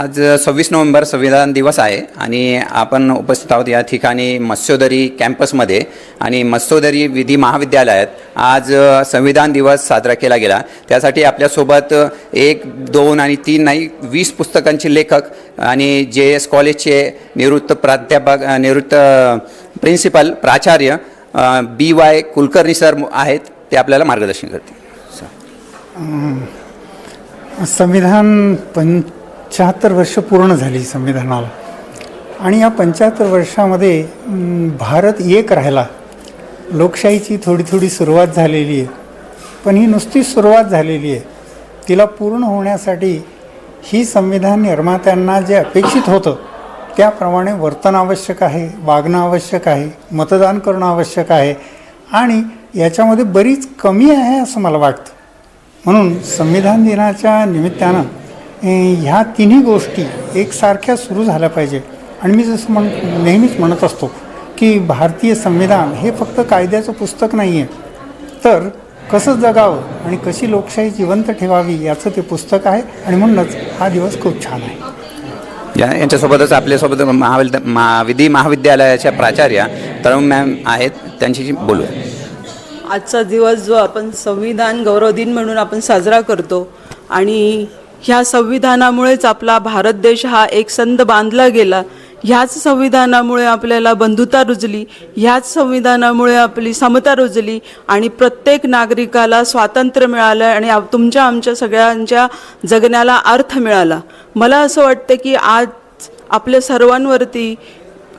आज सव्वीस नोव्हेंबर संविधान दिवस आहे आणि आपण उपस्थित आहोत या ठिकाणी मत्स्योदरी कॅम्पसमध्ये आणि मत्स्योदरी विधी महाविद्यालयात आज संविधान दिवस साजरा केला गेला. त्यासाठी आपल्यासोबत एक दोन आणि तीन नाही वीस पुस्तकांचे लेखक आणि जे एस कॉलेजचे निवृत्त प्राध्यापक निवृत्त प्रिन्सिपल प्राचार्य बी वाय कुलकर्णी सर आहेत ते आपल्याला मार्गदर्शन करतील. संविधान पंच्याहत्तर वर्ष पूर्ण झाली संविधानाला. आणि या पंच्याहत्तर वर्षामध्ये भारत एक राहिला. लोकशाहीची थोडी थोडी सुरुवात झालेली आहे. पण ही नुसतीच सुरुवात झालेली आहे. तिला पूर्ण होण्यासाठी ही संविधान निर्मात्यांना जे अपेक्षित होतं त्याप्रमाणे वर्तन आवश्यक आहे वागणं आवश्यक आहे मतदान करणं आवश्यक आहे. आणि याच्यामध्ये बरीच कमी आहे असं मला वाटतं. म्हणून संविधान दिनाच्या निमित्तानं ह्या तिन्ही गोष्टी एकसारख्या सुरू झाल्या पाहिजे. आणि मी जसं म्हण नेहमीच म्हणत असतो की भारतीय संविधान हे फक्त कायद्याचं पुस्तक नाही आहे तर कसं जगावं आणि कशी लोकशाही जिवंत ठेवावी याचं ते पुस्तक आहे आणि म्हणूनच हा दिवस खूप छान आहे. या यांच्यासोबतच आपल्यासोबत महाविद्या महा विधी महाविद्यालयाच्या प्राचार्या तरुण मॅम आहेत त्यांच्याशी बोलू आजचा दिवस जो आपण संविधान गौरव दिन म्हणून आपण साजरा करतो आणि ह्या संविधानामुळेच आपला भारत देश हा एक संद बांधला गेला. ह्याच संविधानामुळे आपल्याला बंधुता रुजली ह्याच संविधानामुळे आपली समता रुजली आणि प्रत्येक नागरिकाला स्वातंत्र्य मिळालं आणि तुमच्या आमच्या सगळ्यांच्या जगण्याला अर्थ मिळाला. मला असं वाटतं की आज आपल्या सर्वांवरती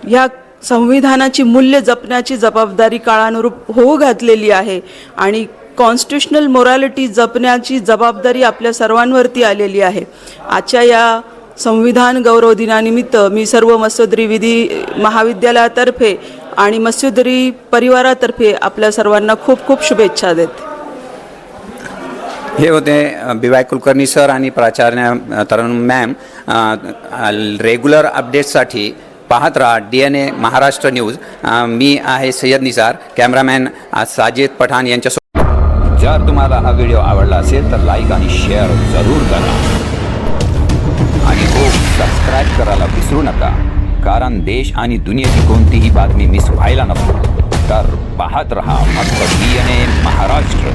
ह्या संविधानाची मूल्य जपण्याची जबाबदारी काळानुरूप होऊ घातलेली आहे आणि कॉन्स्टिट्युशनल मोरॅलिटी जपण्याची जबाबदारी आपल्या सर्वांवरती आलेली आहे. आजच्या या संविधान गौरव दिनानिमित्त मी सर्व मत्स्योदरी विधी महाविद्यालयातर्फे आणि मत्स्योदरी परिवारातर्फे आपल्या सर्वांना खूप खूप शुभेच्छा देते. हे होते बी वाय कुलकर्णी सर आणि प्राचार्य तरुण मॅम. रेग्युलर अपडेट्ससाठी पाहत राहा D N A Maharashtra news. मी आहे सय्यद निसार कॅमेरामॅन साजिद पठाण यांच्यासोबत जर तुम्हाला हा व्हिडिओ आवडला असेल तर लाईक आणि शेअर जरूर करा. आणि हो सबस्क्राईब करायला विसरू नका कारण देश आणि दुनियेची कोणतीही बातमी मिस व्हायला नको. तर पाहत रहा फक्त डी एन ए महाराष्ट्र.